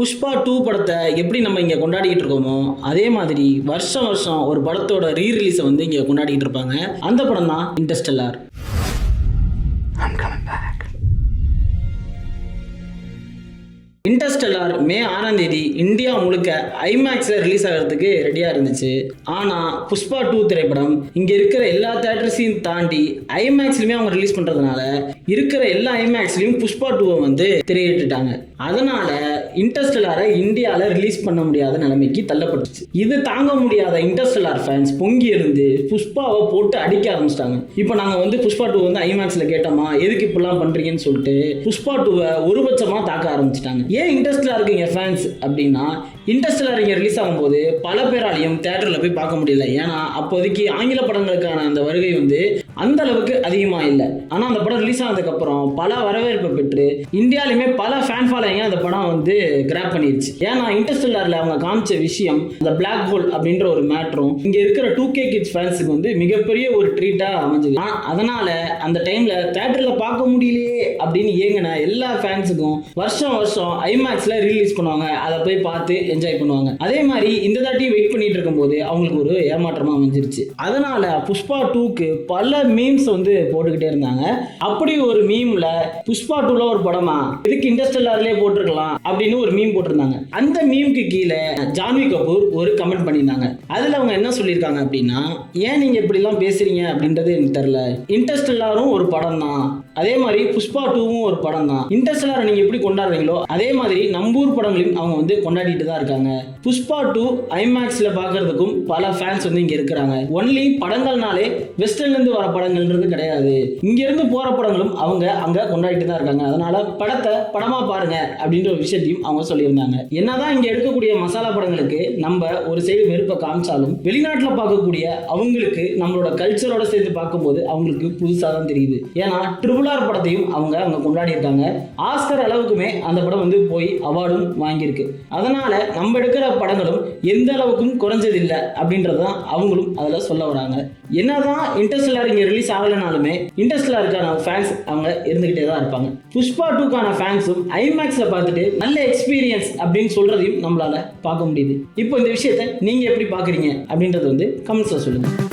Pushpa two படத்தை எப்படி நம்ம இங்கே கொண்டாடிக்கிட்டு இருக்கோமோ அதே மாதிரி வருஷம் வருஷம் ஒரு படத்தோட ரீ ரிலீஸை வந்து இங்கே கொண்டாடிக்கிட்டு இருப்பாங்க. அந்த படம் தான் இன்டர்ஸ்டெல்லார் இன்டர்ஸ்டெல்லார் மே ஆறாம் தேதி இந்தியா முழுக்க ஐமேக்ஸில் ரிலீஸ் ஆகிறதுக்கு ரெடியாக இருந்துச்சு. ஆனால் புஷ்பா டூ திரைப்படம் இங்கே இருக்கிற எல்லா தேட்டர்ஸையும் தாண்டி ஐமேக்ஸ்லையுமே அவங்க ரிலீஸ் பண்ணுறதுனால இருக்கிற எல்லா ஐமேக்ஸ்லையும் புஷ்பா டூவை வந்து திரையிட்டுட்டாங்க அதனால இன்டர்ஸ்டெல்லாரை இந்தியாவில் ரிலீஸ் பண்ண முடியாத நிலைமைக்கு தள்ளப்பட்டுச்சு. இது தாங்க முடியாத இன்டர்ஸ்டெல்லார் ஃபேன்ஸ் பொங்கி இருந்து புஷ்பாவை போட்டு அடிக்க ஆரம்பிச்சிட்டாங்க. இப்போ நாங்கள் வந்து புஷ்பா டூ வந்து ஐமேக்ஸில் கேட்டோமா எதுக்கு இப்படிலாம் பண்ணுறீங்கன்னு சொல்லிட்டு புஷ்பா டூவை ஒருபட்சமாக தாக்க ஆரம்பிச்சிட்டாங்க. ஏன் இன்ட்ரெஸ்டில் இருக்கீங்க ஃபேன்ஸ் அப்படின்னா இன்ட்ரெஸ்டில் இறங்கி ரிலீஸ் ஆகும்போது பல பேராலையும் தேட்டரில் போய் பார்க்க முடியல. ஏன்னா அப்போதைக்கு ஆங்கில படங்களுக்கான அந்த வருகை வந்து அந்த அளவுக்கு அதிகமாக இல்லை. ஆனால் அந்த படம் ரிலீஸ் ஆனதுக்கப்புறம் பல வரவேற்பை பெற்று இந்தியாலையுமே பல ஃபேன் ஃபாலோயிங்க அந்த படம் வந்து கிராப் பண்ணிருச்சு. ஏன்னா இன்டர்ஸ்டெல்லாரில் அவங்க காமிச்ச விஷயம் அந்த பிளாக் ஹோல் அப்படின்ற ஒரு மேட்ரும் இங்கே இருக்கிற டூ கே கிட்ஸ் ஃபேன்ஸுக்கு வந்து மிகப்பெரிய ஒரு ட்ரீட்டாக அமைஞ்சது. அதனால் அதனால அந்த டைமில் தேட்டரில் பார்க்க முடியலையே அப்படின்னு ஏங்கின எல்லா ஃபேன்ஸுக்கும் வருஷம் வருஷம் ஐமேக்ஸில் ரிலீஸ் பண்ணுவாங்க. அதை போய் பார்த்து என்ஜாய் பண்ணுவாங்க. அதே மாதிரி இந்த தாட்டியும் வெயிட் பண்ணிட்டு இருக்கும்போது அவங்களுக்கு ஒரு ஏமாற்றமாக அமைஞ்சிருச்சு. அதனால புஷ்பா டூக்கு பல மீம்ஸ் வந்து போட்டுக்கிட்டே இருந்தாங்க. அப்படி ஒரு மீம்ல புஷ்பா டூல ஒரு படமா இதுக்கு இண்டஸ்ட்ரியலாரிலே போட்டிருக்கலாம் அப்படின்னு ஒரு மீம் போட்டிருந்தாங்க. அந்த மீம்க்கு கீழே ஜான்வி கபூர் ஒரு கமெண்ட் பண்ணியிருந்தாங்க. அதுல அவங்க என்ன சொல்லியிருக்காங்க அப்படின்னா ஏன் நீங்க இப்படிலாம் பேசுறீங்க? அப்படின்றது எனக்கு தெரியல. இன்டர்ஸ்டெல்லாரும் ஒரு படம் தான் அதே மாதிரி புஷ்பா டூவும் ஒரு படம் தான் இன்டர்ஸ்டெல்லாரை நீங்க எப்படி கொண்டாடுறீங்களோ அதே மாதிரி நம்பூர் படங்களையும் அவங்க வந்து கொண்டாடிட்டு தான் இருக்காங்க. புஷ்பா டூ ஐமேக்ஸில் பார்க்கறதுக்கும் பல ஃபேன்ஸ் வந்து இங்க இருக்கிறாங்க. ஒன்லி படங்கள்னாலே வெஸ்டர்ன்லேருந்து வர படங்கள்ன்றது கிடையாது. இங்கேருந்து போகிற போற படங்களும் அவங்க அங்க கொண்டாடிட்டு தான் இருக்காங்க. அதனால படத்தை படமா பாருங்க அப்படின்ற ஒரு விஷயத்தையும் அவங்க சொல்லியிருந்தாங்க. என்னதான் இங்க எடுக்கக்கூடிய மசாலா படங்களுக்கு நம்ம ஒரு சைடு வெறுப்பை காமிச்சாலும் வெளிநாட்டில் பார்க்கக்கூடிய அவங்களுக்கு நம்மளோட கல்ச்சரோட சேர்த்து பார்க்கும்போது அவங்களுக்கு புதுசாக தான் தெரியுது. ஏன்னா ட்ரிபிள் ஆர் படத்தையும் அவங்க அவங்க கொண்டாடி இருக்காங்க ஆஸ்கர் அளவுக்குமே அந்த படம் வந்து போய் அவார்டும் வாங்கியிருக்கு. அதனால நம்ம எடுக்கிற படங்களும் எந்த அளவுக்கும் குறைஞ்சதில்லை அப்படின்றதான் அவங்களும் அதில் சொல்ல வராங்க. என்னதான் இன்டர்ஸ்டெல்லார் இங்கே ரிலீஸ் ஆகலைனாலுமே இன்டர்ஸ்டெல்லாருக்கான ஃபேன்ஸ் அவங்க இருந்துக்கிட்டே தான் இருப்பாங்க. புஷ்பா டூக்கான ஃபேன்ஸும் ஐமேக்ஸில் பார்த்துட்டு நல்ல எக்ஸ்பீரியன்ஸ் அப்படின்னு சொல்கிறதையும் நம்மளால பார்க்க முடியுது. இப்போ இந்த விஷயத்தை நீங்கள் எப்படி பார்க்குறீங்க அப்படின்றது வந்து கமெண்ட்ஸில் சொல்லுங்கள்